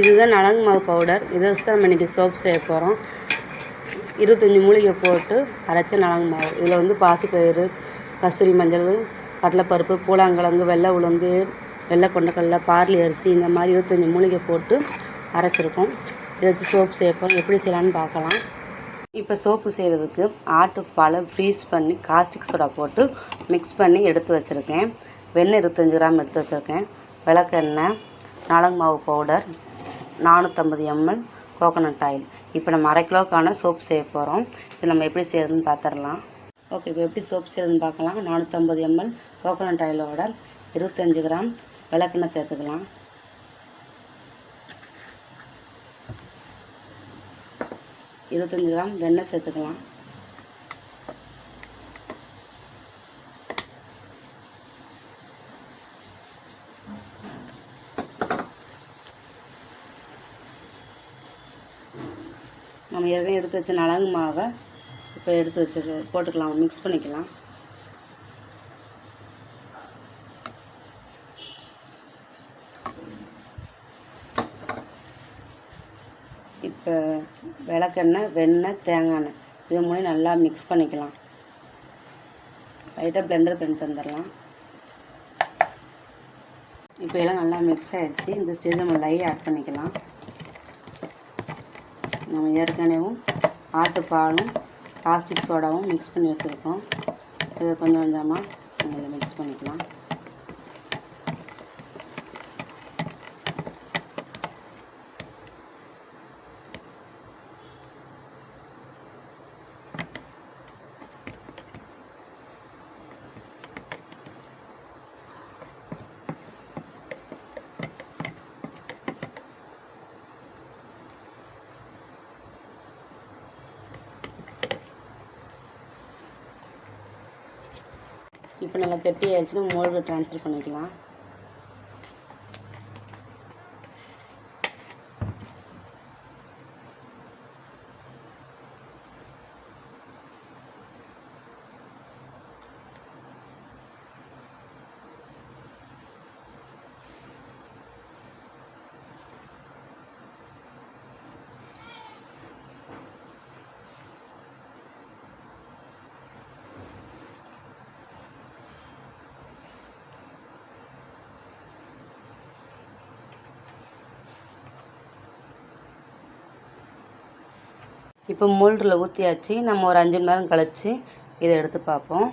இதுதான் நலங்கு மாவு பவுடர் இதை வச்சு தான் நம்ம இன்றைக்கி சோப் செய்ய போகிறோம் இருபத்தஞ்சி மூலிகை போட்டு அரைச்ச நலங்கு மாவு. இதில் வந்து பாசிப்பயிறு கஸ்தூரி மஞ்சள் கடலைப்பருப்பு பூலாங்கிழங்கு வெள்ளை உளுந்து வெள்ளை கொண்டக்கடலை பார்லி அரிசி இந்த மாதிரி இருபத்தஞ்சி மூலிகை போட்டு அரைச்சிருக்கோம். இதை வச்சு சோப் செய்ய போகிறோம் எப்படி செய்யலான்னு பார்க்கலாம். இப்போ சோப்பு செய்கிறதுக்கு ஆட்டுப்பாலை ஃப்ரீஸ் பண்ணி காஸ்டிக் சோடா போட்டு மிக்ஸ் பண்ணி எடுத்து வச்சுருக்கேன். வெண்ணெய் இருபத்தஞ்சி கிராம் எடுத்து வச்சுருக்கேன். விளக்கெண்ணெய் நலங்கு மாவு பவுடர் நானூற்றம்பது எம்எல் கோகோனட் ஆயில் இப்போ நம்ம அரை கிலோக்கான சோப் செய்ய போகிறோம் இது நம்ம எப்படி செய்யறதுன்னு பார்த்துடலாம் ஓகே இப்போ எப்படி சோப் செய்யறதுன்னு பார்க்கலாம் நானூற்றம்பது எம்எல் கோகோனட் ஆயிலோட இருபத்தஞ்சி கிராம் விளக்கெண்ணெய் சேர்த்துக்கலாம். இருபத்தஞ்சி கிராம் வெண்ணெய் சேர்த்துக்கலாம். நம்ம ஏற்கனவே எடுத்து வச்ச நலங்கு மாவை இப்போ எடுத்து வச்சது போட்டுக்கலாம் மிக்ஸ் பண்ணிக்கலாம். இப்போ விளக்கெண்ணெய் வெண்ணெய் தேங்காய் எண்ணெய் இது மூணையும் நல்லா மிக்ஸ் பண்ணிக்கலாம். லைட்டாக பிளெண்டர் பண்ணிட்டு வந்துடலாம் இப்போ எல்லாம் நல்லா மிக்ஸ் ஆகிடுச்சு இந்த ஸ்டேஜ் நம்ம லை ஆட் பண்ணிக்கலாம். நம்ம ஏற்கனவும் ஆட்டுப்பாலும் பிளாஸ்டிக் சோடாவும் மிக்ஸ் பண்ணி வச்சுருக்கோம். இதை கொஞ்சம் கொஞ்சமாக நம்ம இதை மிக்ஸ் பண்ணிக்கலாம். இப்போ நல்லா கெட்டியாச்சுன்னா மோல்டு ட்ரான்ஸ்ஃபர் பண்ணிக்கலாம். இப்போ மோல்டரில் ஊற்றியாச்சு நம்ம ஒரு அஞ்சு மணி நேரம் கழித்து இதை எடுத்து பார்ப்போம்.